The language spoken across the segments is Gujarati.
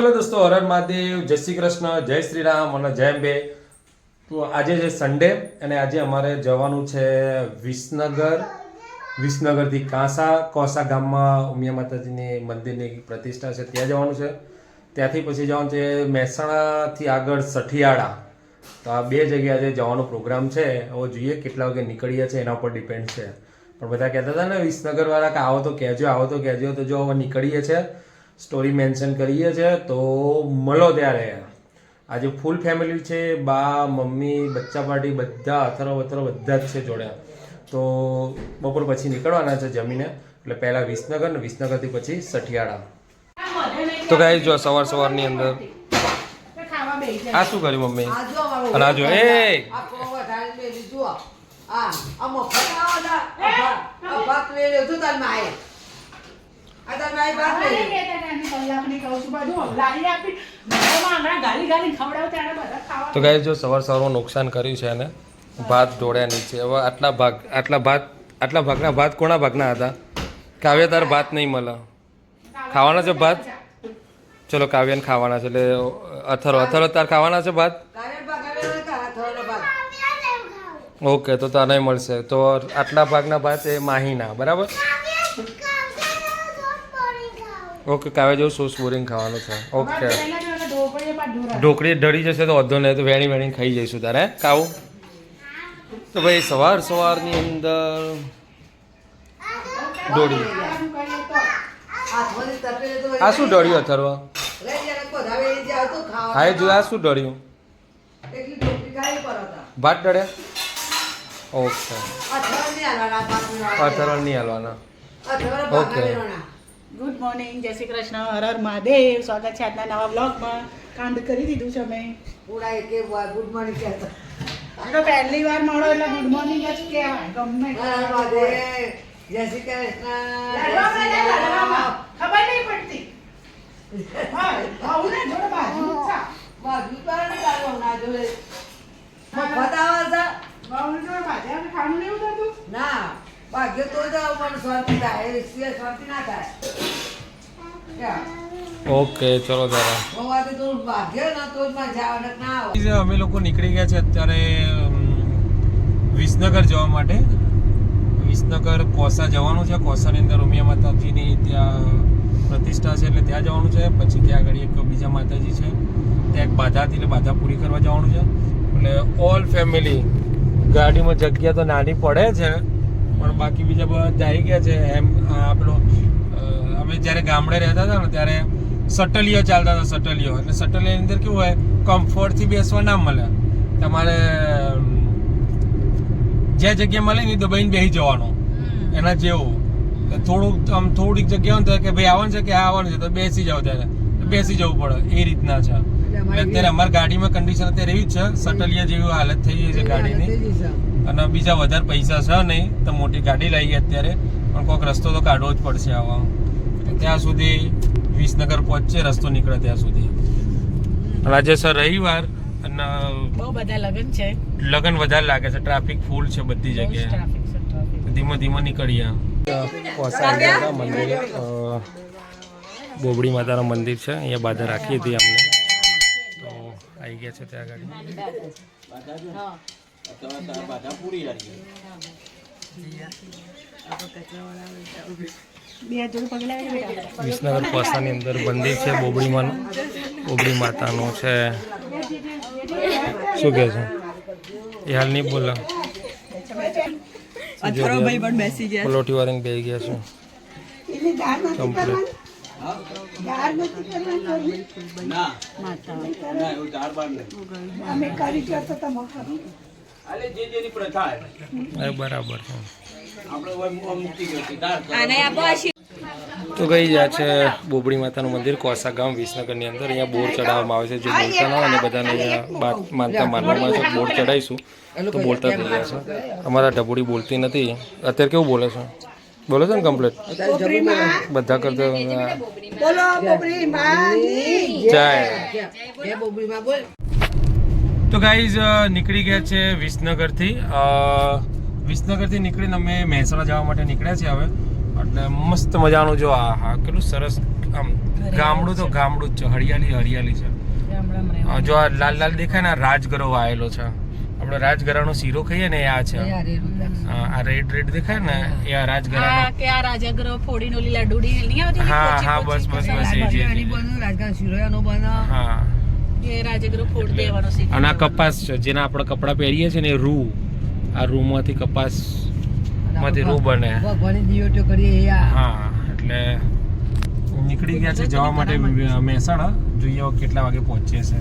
હેલો દોસ્તો હરર મહાદેવ, જય શ્રી કૃષ્ણ, જય શ્રી રામ અને જય અંબે. તો આજે છે સન્ડે અને આજે અમારે જવાનું છે વિસનગર, વિસનગરથી કાંસા, કોસા ગામમાં ઉમિયા માતાજીની મંદિરની પ્રતિષ્ઠા છે. ત્યાં જવાનું છે. ત્યાંથી પછી જવાનું છે મહેસાણાથી આગળ સઠિયાળા. તો આ બે જગ્યા આજે જવાનો પ્રોગ્રામ છે. હવે જોઈએ કેટલા વાગે નીકળીએ છે એના ઉપર ડિપેન્ડ છે. પણ બધા કહેતા હતા ને, વિસનગરવાળા કે આવો તો કહેજો, આવો તો કહેજો. તો જો હવે નીકળીએ છે સ્ટોરી મેન્શન કરીએ છે તો મળો ત્યારે. આજે ફૂલ ફેમિલી છે બા મમ્મી બચ્ચા પાર્ટી બધા અથરો વથરો બધા જ છે જોડે. તો બપોર પછી નીકળવાના છે જમીને એટલે પહેલાં વિસનગર ને વિસનગરથી પછી સઠિયાળા. તો ગાઈ જો સવાર સવારની અંદર. આ શું કર્યું મમ્મી? અને આ જો એ! આ મફત આ ભાત લઈ લેજો તાર માએ આ તાર માએ ભાત લઈ લેજો. તો ગાય જો સવાર સવારમાં નુકસાન કર્યું છે એને ભાત ઢોળ્યા નીચે. હવે આટલા ભાગ આટલા ભાત આટલા ભાગના ભાત કોના ભાગના હતા? કાવ્ય તાર ભાત નહીં મળે. ખાવાના છે ભાત? ચલો કાવ્યને ખાવાના છે. એટલે અથરો અથરો તાર ખાવાના છે ભાત? ઓકે તો તારે મળશે. તો આટલા ભાગના ભાત એ માહીના બરાબર? ઓકે કાવે જેવું સોસ બોરિંગ ખાવાનું છે. ઓકે ઢોકળી ઢળી જશે તો વધો નહીં તો વેણી વેણી ખાઈ જઈશું તારે. કાવું તો ભાઈ સવાર સવારની અંદર તો આ શું ડળ્યું અથર્વ? હા એ જોયા શું હતા ભાત ડળે ઓકે અથર્વ નહીં હાલવાના ઓકે. ગુડ મોર્નિંગ જય શ્રી કૃષ્ણ હર હર મહાદેવ સ્વાગત છે આજના નવા બ્લોગમાં કાંડ કરી દીધું છે અમે પૂરા એક વાર ગુડ મોર્નિંગ કહેતા તો પહેલી વાર મળો એટલે ગુડ મોર્નિંગ જ કહેવાય ગમે. જય શ્રી કૃષ્ણ. ખબર નહીં પડતી હા, આવું ને જોડે બાજુનું જ બાજુ પર ને જોડે. છે? બાજુનું જોડે બાજુ ખાવાનું નહીં ઉતરતું? ના ભાગ્ય તો જ મને શાંતિ થાય શાંતિ ના? ઓકે ચલો તારા. અમે લોકો નીકળી ગયા છે અત્યારે વિસનગર જવા માટે. વિસનગર કોસા જવાનું છે. કોસાની અંદર ઉમિયા માતાજીની ત્યાં પ્રતિષ્ઠા છે એટલે ત્યાં જવાનું છે. પછી ત્યાં આગળ એક બીજા માતાજી છે. ત્યાં એક બાધા હતી એટલે બાધા પૂરી કરવા જવાનું છે. એટલે ઓલ ફેમિલી ગાડીમાં જગ્યા તો નાની પડે છે પણ બાકી બીજા બધા આવી ગયા છે. એમ આ પેલો અ, અમે જ્યારે ગામડે રહેતા હતા ને ત્યારે સટલીઓ ચાલતા હતા સટલીઓ. એટલે સટલીની અંદર કેવું હોય કમ્ફર્ટથી બેસવા ના મળે. તમારે જે જગ્યા મળે ને દબાઈને બેસી જવાનું. એના જેવું. થોડુંક આમ થોડીક જગ્યા હોય કે ભાઈ આવવાનું છે કે આ આવવાનું છે તો બેસી જાવ ત્યારે. બેસી જવું પડે એ રીતના છે. અત્યારે અમારી ગાડીમાં કન્ડિશન અત્યારે એવી જ છે સટલિયા જેવી હાલત થઈ ગઈ છે ગાડીની. અને બીજા વધારે પૈસા છે નહીં તો મોટી ગાડી લઈએ અત્યારે. પણ કોઈક રસ્તો તો કાઢવો જ પડશે આવા. ત્યાં સુધી વિસનગર પહોંચે રસ્તો નીકળે ત્યાં સુધી. રાજે આજે સર રવિવાર અને બહુ બધા લગ્ન છે. લગન વધારે લાગે છે. ટ્રાફિક ફૂલ છે બધી જગ્યાએ. ધીમો ધીમો નીકળીએ. મંદિર? બોબડી માતાનું મંદિર છે. અહીંયા બાધા રાખી હતી અમને. તો આવી ગયા છે ત્યાં આગળ. બેટા વિસનગર પાસાની અંદર મંદિર છે બોબડીમાં બોબડી માતાનું છે. શું કહે છે? એ હાલ નહીં બોલો. અથરોભાઈ પણ બેસી ગયા પલોટી વાળીને બે ગયા છે. કમ્પ્લીટ બરાબર છે. તો ગઈ જ્યાં છે બોબડી માતાનું મંદિર કોસા ગામ વિસનગરની અંદર. અહીંયા બોર ચડાવવામાં આવે છે જે બોલતા ના હોય ને બધાને અહીંયા માનતા માનવામાં આવે છે. બોર ચડાવીશું તો બોલતા થઈ જશે અમારા ઢબુડી બોલતી નથી. અત્યારે કેવું બોલે છે? બોલો છો ને કમ્પ્લીટ બધા કરતા જાય. જય તો ગાઈઝ નીકળી ગયા છે વિસનગરથી. વિસનગરથી નીકળીને અમે મહેસાણા જવા માટે નીકળ્યા છીએ હવે. એટલે મસ્ત મજાનું જો આ હા કેટલું સરસ આમ ગામડું તો ગામડું જ છે હરિયાળી હરિયાળી છે. જો આ લાલ લાલ દેખાય ને રાજગરો આવેલો છે. આપણે રાજગરાનો શીરો ખાઈએ ને આ છે. આ રેડ રેડ દેખાય ને એ આ રાજગરાનો. કે આ રાજગરો ફોડીનો લીલા ડુડી નહીં આવતી હા, હા, બસ, બસ, બસ, એ જે રાજગરા શિરોયાનો બન્યો હા. એ રાજગરો ફોડ દેવાનો શીખી અને આ કપાસ છે જેના આપણે કપડાં પહેરીએ છીએ ને રૂ. આ રૂમાંથી કપાસમાંથી રૂ બને. હા એટલે નીકળી ગયા છે જવા માટે મહેસાણા. જોઈએ કેટલા વાગે પહોંચીએ છે.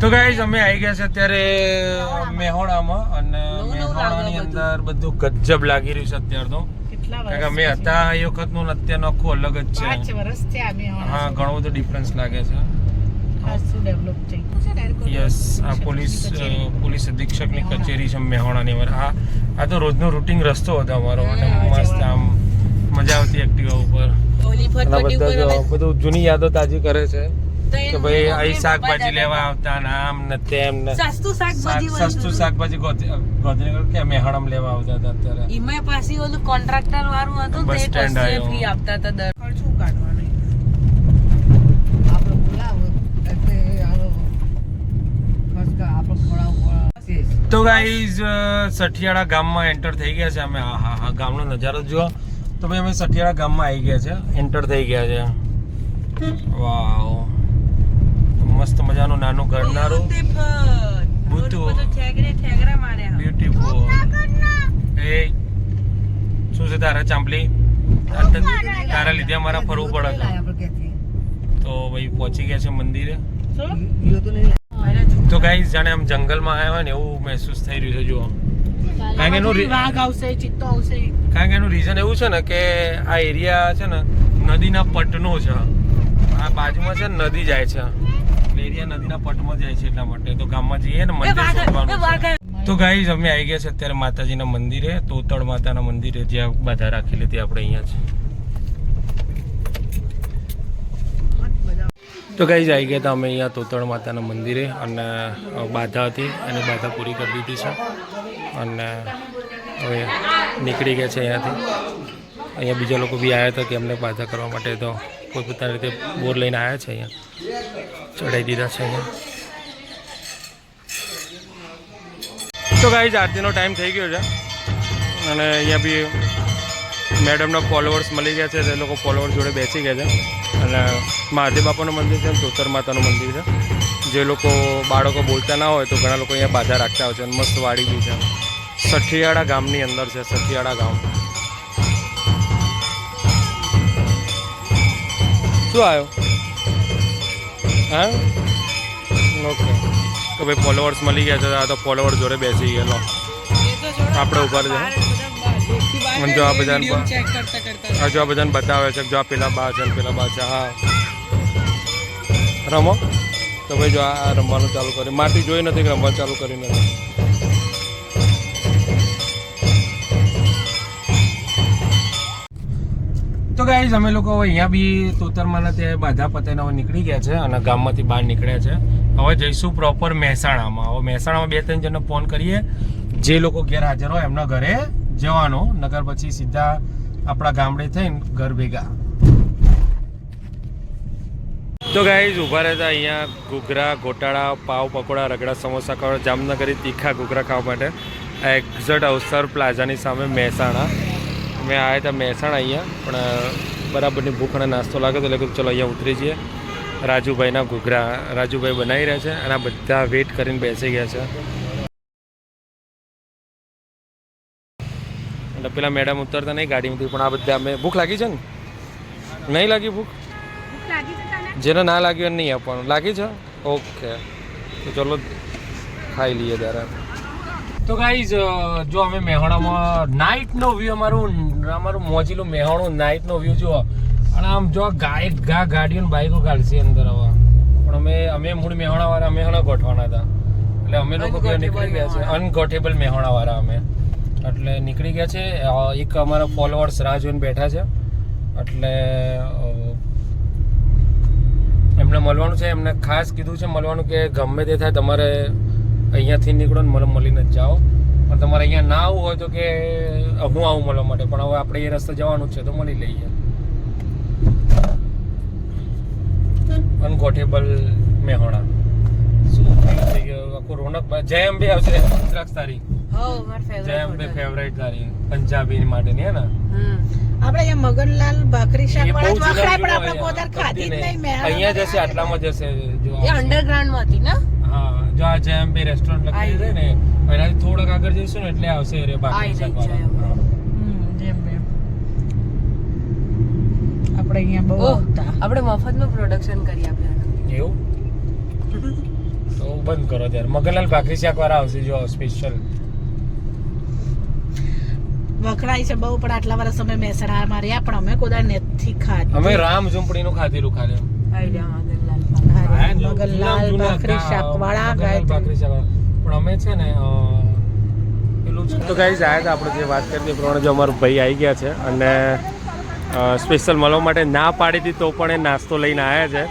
તો ગાઈઝ અમે આવી ગયા છે અત્યારે મેહોણામાં અને મેહોણાની અંદર બધું ગજબ લાગી રહ્યું છે અત્યાર તો કારણ કે અમે? હતા એ વખતનું અત્યારનું આખું અલગ જ છે. હા ઘણો બધો ડિફરન્સ લાગે છે. ખાસું ડેવલપ થઈ? યસ આ પોલીસ પોલીસ અધિક્ષકની કચેરી છે મેહોણાની વાર આ આ તો રોજનો રૂટિન રસ્તો હતો અમારો અને મસ્ત આમ મજા આવતી એક્ટિવા ઉપર. બધા જૂની યાદો તાજી કરે છે કે ભાઈ અહીં શાકભાજી લેવા આવતા ને આમ ને તેમ ને. સસ્તું શાકભાજી શાક- સસ્તું શાકભાજી કે મેહાણામાં લેવા આવતા હતા અત્યારે. ઈમાં પાછી ઓલું કોન્ટ્રાક્ટર વાળું હતું બસ તે ફ્રી આપતા હતા દર ખર્ચું કાઢવાનું આપણે બોલાવો એટલે હાલો ખર્ચ કર આપણે ખવડાવો ખવડાવો તો ગાઈઝ સઠિયાળા ગામમાં એન્ટર થઈ ગયા છે અમે. હા હા હા ગામનો નજારો જુઓ. તો ભાઈ અમે સઠિયાળા ગામમાં આવી ગયા છે. એન્ટર થઈ ગયા છે. વાવ મસ્ત મજાનું નાનું ઘરનારું. માર્યા. બ્યુટીફુલ એ શું છે તારા ચાંપલી? તારા લીધે અમારા ફરવું પડે તો. ભાઈ પહોંચી ગયા છે મંદિરે. તો ગાઈઝ જાણે આમ જંગલમાં આવ્યા હોય ને એવું મહેસૂસ થઈ રહ્યું છે જુઓ. કારણ કે એનું વાઘ આવશે ચિત્તો આવશે. કારણ કે એનું રીઝન એવું છે ને કે આ એરિયા છે ને નદીના પટનો છે. આ બાજુમાં છે ને નદી જાય છે. એરિયા નદીના પટમાં જાય છે એટલા માટે. તો ગામમાં જઈએ ને મંદિર તો ગાઈઝ અમે આવી ગયા છે અત્યારે માતાજીના મંદિરે તોતળ માતાના મંદિરે જ્યાં બધા રાખેલી હતી આપણે અહીંયા છે તો ગાઈઝ આવી ગયા હતા અમે અહીંયા તોતળ માતાના મંદિરે અને બાધા હતી અને બાધા પૂરી કરી દીધી છે. અને હવે નીકળી ગયા છે અહીંયાથી. અહીંયા બીજા લોકો બી આવ્યા હતા કે અમને બાધા કરવા માટે તો પોતપોતાની રીતે બોર લઈને આવ્યા છે અહીંયા. ચડાવી દીધા છે અહીંયા. તો ગાઈઝ આરતીનો ટાઈમ થઈ ગયો છે. અને અહીંયા બી મેડમના ફોલોવર્સ મળી ગયા છે. તે લોકો ફોલોવર્સ જોડે બેસી ગયા છે. અને મહાદેવ બાપાનું મંદિર છે અને તોતર માતાનું મંદિર છે. જે લોકો બાળકો બોલતા ના હોય તો ઘણા લોકો અહીંયા બાધા રાખતા હોય છે અને મસ્ત વાડી બી છે. સઠિયાળા ગામની અંદર છે સઠિયાળા ગામ. શું આવ્યો? હા? ઓકે. તો ભાઈ ફોલોવર્સ મળી ગયા છે આ તો ફોલોવર્સ જોડે બેસી ગયેલો. આપણે ઊભા રહે અને જો આ બધાને ચેક કરતા કરતા. આ જો આ બધાને બતાવે છે કે જો આ પેલા બા છે પેલા બા છે. હા. રમો. તો ભાઈ જો આ રમવાનું ચાલુ કર્યું. માટી જોઈ નથી કે રમવાનું ચાલુ કરી નથી. તો ગાઈઝ અમે લોકો હવે અહીંયા બી તોતરમાના ત્યાં બાધા પતાઈને હવે નીકળી ગયા છે અને ગામમાંથી બહાર નીકળ્યા છે. હવે જઈશું પ્રોપર મહેસાણામાં. હવે મહેસાણામાં બે ત્રણ જણને ફોન કરીએ. જે લોકો ગેરહાજર હોય એમના ઘરે જવાનો નગર પછી સીધા આપણા ગામડે થઈને ઘર ભેગા. તો ગાઈઝ ઊભા રહેતા અહીંયા ઘૂઘરા, ગોટાળા, પાવ પકોડા, રગડા સમોસા ખાવા, જામનગરી તીખા ઘૂઘરા ખાવા માટે આ એક્ઝટ અવસર પ્લાઝાની સામે મહેસાણા. મેં આવ્યા હતા મહેસાણા અહીંયા, પણ બરાબરની ભૂખ અને નાસ્તો લાગ્યો એટલે કીધું ચલો અહીંયા ઉતરી જઈએ. રાજુભાઈના ઘૂઘરા, રાજુભાઈ બનાવી રહ્યા છે અને બધા વેઇટ કરીને બેસી ગયા છે. એટલે પેલા મેડમ ઉતરતા નહીં ગાડીમાંથી પણ આ બધા અમે ભૂખ લાગી છે ને? નહીં લાગી ભૂખ? જેને ના લાગ્યું એને નહીં આપવાનું. લાગી છે? ઓકે. તો ચલો ખાઈ લઈએ ત્યારે. તો ગાઈઝ જો અમે મહેણામાં નાઇટનો વ્યૂ અમારું અમારું મોજીલું મહેણું નાઇટનો વ્યૂ જુઓ. અને આમ જો ગાય ગા ગાડીઓ બાઈકો કાઢશે અંદર હવે. પણ અમે અમે મૂળ મહેણાવાળા મહેણા મેહોણા ગોઠવાના હતા. એટલે અમે લોકો નીકળી ગયા છે. અનગોઠેબલ મહેણાવાળા અમે. એટલે નીકળી ગયા છે. એક અમારા ફોલોઅર્સ રાહ જોઈને બેઠા છે. એટલે એમને મળવાનું છે. એમને ખાસ કીધું છે, મળવાનું કે ગમે તે થાય તમારે અહીંયાથી નીકળો ને મને મળીને જ જાઓ. પણ તમારે અહીંયા ના આવવું હોય તો કે હું આવું મળવા માટે. પણ હવે આપણે એ રસ્તે જવાનું છે તો મળી લઈએ. અનકોટેબલ મેહોણા. શું થઈ ગયું? આખું રોનક જય અંબે આવશે. ત્રાક્ષ તારીખ. હો માર ફેવરેટ ફેવરેટ તારી પંજાબી માટેની હે ને? આપણે મગનલાલ ભાખરી શાક જ જૂના વખણાય પણ આપણે કોદર ખાધી જ નહીં મેં અહીંયા જશે આટલામાં જશે જો એ અંડરગ્રાઉન્ડમાં હતી ને? હા જો આ જય અંબે રેસ્ટોરન્ટ લખેલું છે ને એનાથી થોડોક આગળ જઈશું ને એટલે આવશે રે શાક વાળા. આપણે અહીંયા બહુ આવતા. આપણે મફતનું પ્રોડક્શન કરી આપ્યા એવું? તો બંધ કરો ત્યારે મગનલાલ ભાખરી શાક વાળા આવશે જો સ્પેશિયલ વખણાય છે બહુ પણ આટલા વર્ષ અમે મહેસાણામાં રહ્યા પણ અમે કોદા નથી ખાધી. અમે રામ ઝૂંપડીનું ખાધેલું ખાલી મગનલાલ ભાખરી. શાકવાળા પણ અમે છે ને તો ગાઈઝ આવ્યા હતા આપણે જે વાત કરી તે પ્રમાણે જો અમારો ભાઈ આવી ગયા છે અને સ્પેશિયલ મળવા માટે ના પાડી હતી તો પણ એ નાસ્તો લઈને આવ્યા છે.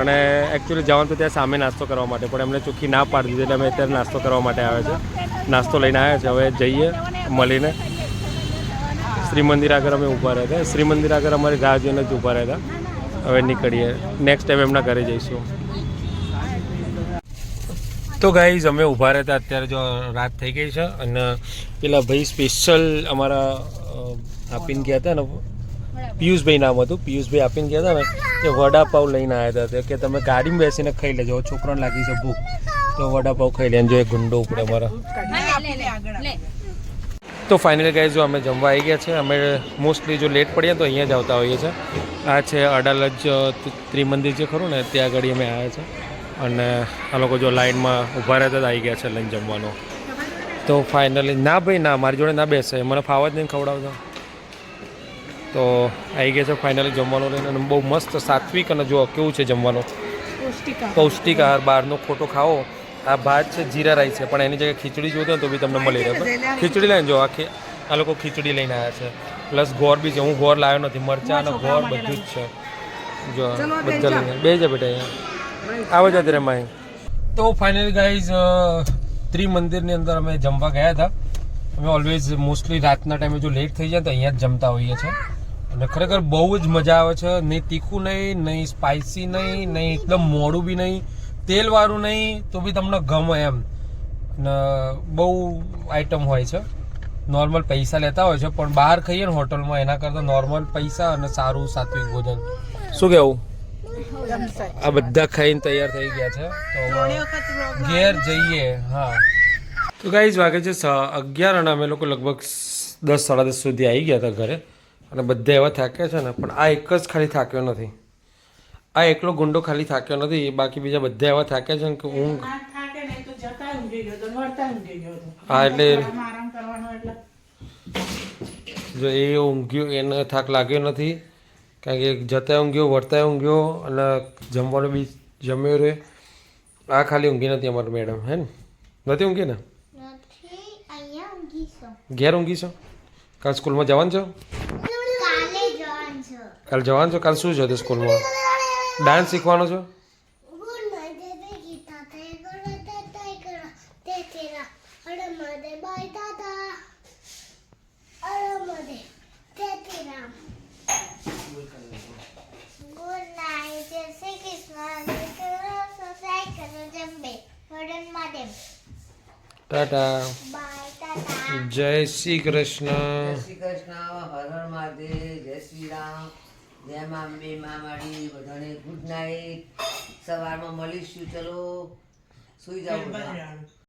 અને એકચ્યુઅલી જવાનું તો ત્યાં સામે નાસ્તો કરવા માટે પણ એમને ચોખ્ખી ના પાડી દીધી એટલે અમે અત્યારે નાસ્તો કરવા માટે આવ્યા છે. નાસ્તો લઈને આવ્યા છે હવે જઈએ મળીને. શ્રી મંદિર આગળ અમે ઊભા રહ્યા હતા. શ્રી મંદિર આગળ અમારી રાહ જ ઊભા રહ્યા હતા. હવે નીકળીએ. નેક્સ્ટ ટાઈમ એમના ઘરે જઈશું. તો ગાઈઝ અમે ઊભા રહેતા અત્યારે જો રાત થઈ ગઈ છે અને પેલા ભાઈ સ્પેશિયલ અમારા આપીને ગયા હતા ને, પિયુષભાઈ નામ હતું. પિયુષભાઈ આપીને ગયા હતા ને, એ વડાપાવ લઈને આવ્યા હતા. કે તમે ગાડીમાં બેસીને ખાઈ લેજો. છોકરાને લાગી છે ભૂખ. તો વડાપાવ ખાઈ લે જો એ ગુંડો ઉપડે અમારા. તો ફાઇનલી ગાઈઝ જો અમે જમવા આવી ગયા છે અમે મોસ્ટલી જો લેટ પડીએ તો અહીંયા જ આવતા હોઈએ છીએ. આ છે અડાલજ ત્રિમંદિર જે ખરું ને ત્યાં આગળ અમે આવ્યા છે. અને આ લોકો જો લાઇનમાં ઊભા રહેતા જ આવી ગયા છે લઈને જમવાનો. તો ફાઇનલી ના ભાઈ ના મારી જોડે ના બેસે મને ફાવા જ નહીં ખવડાવતા. તો આવી ગયા છે ફાઇનલી જમવાનું લઈને અને બહુ મસ્ત સાત્વિક અને જો કેવું છે જમવાનું? પૌષ્ટિક આહાર. બહારનો ખોટો ખાવો આ ભાત છે જીરા રાઈસ છે. પણ એની જગ્યાએ ખીચડી જોઈતી હોય તો બી તમને મળી રહે. ખીચડી લઈને જો આખી આ લોકો ખીચડી લઈને આવ્યા છે. પ્લસ ગોળ બી છે. હું ગોળ લાવ્યો નથી. મરચાં અને ગોળ બધું જ છે. જો બધા લઈને. બે જ બેટા અહીંયા. આવો જ રે માય તો ફાઇનલી ગાઈઝ ત્રિમંદિરની અંદર અમે જમવા ગયા હતા. અમે ઓલવેઝ મોસ્ટલી રાતના ટાઈમે જો લેટ થઈ જાય તો અહીંયા જ જમતા હોઈએ છીએ. અને ખરેખર બહુ જ મજા આવે છે. નહીં તીખું નહીં નહીં સ્પાઇસી નહીં નહીં એકદમ મોડું બી નહીં. તેલવાળું નહીં તો બી તમને ગમે એમ. ને બહુ આઈટમ હોય છે. નોર્મલ પૈસા લેતા હોય છે પણ બહાર ખાઈએ ને હોટલમાં એના કરતાં નોર્મલ પૈસા અને સારું સાત્વિક ભોજન. શું કહેવું આ બધા ખાઈને તૈયાર થઈ ગયા છે. તો ઘેર જઈએ હા. તો ગાઈઝ વાગે છે અગિયાર અને અમે લોકો લગભગ દસ સાડા દસ સુધી આવી ગયા હતા ઘરે. અને બધા એવા થાક્યા છે ને પણ આ એક જ ખાલી થાક્યો નથી. આ એકલો ગુંડો ખાલી થાક્યો નથી બાકી બીજા બધા એવા થાક્યા છે ને કે ઊંઘ. હા એટલે જો એ ઊંઘ્યો એને થાક લાગ્યો નથી કારણ કે જતા ઊંઘ્યો વર્તાય ઊંઘ્યો અને જમવાનું બી જમ્યો રે આ ખાલી ઊંઘી નથી અમારી મેડમ હે ને? નથી ઊંઘી ને? નથી અહીંયા ઊંઘીશું ઘેર ઊંઘી છો? કાલ સ્કૂલમાં જવાનું છો? કાલે જવાનું કાલ જવાનું છો? કાલ શું છે તે સ્કૂલમાં? ડાન્સ શીખવાનો છો? ટાટા. જય શ્રી કૃષ્ણ. જય મા અંબે મા માડી બધાને ગુડ નાઇટ સવારમાં મળીશું. ચલો સુઈ જાઓ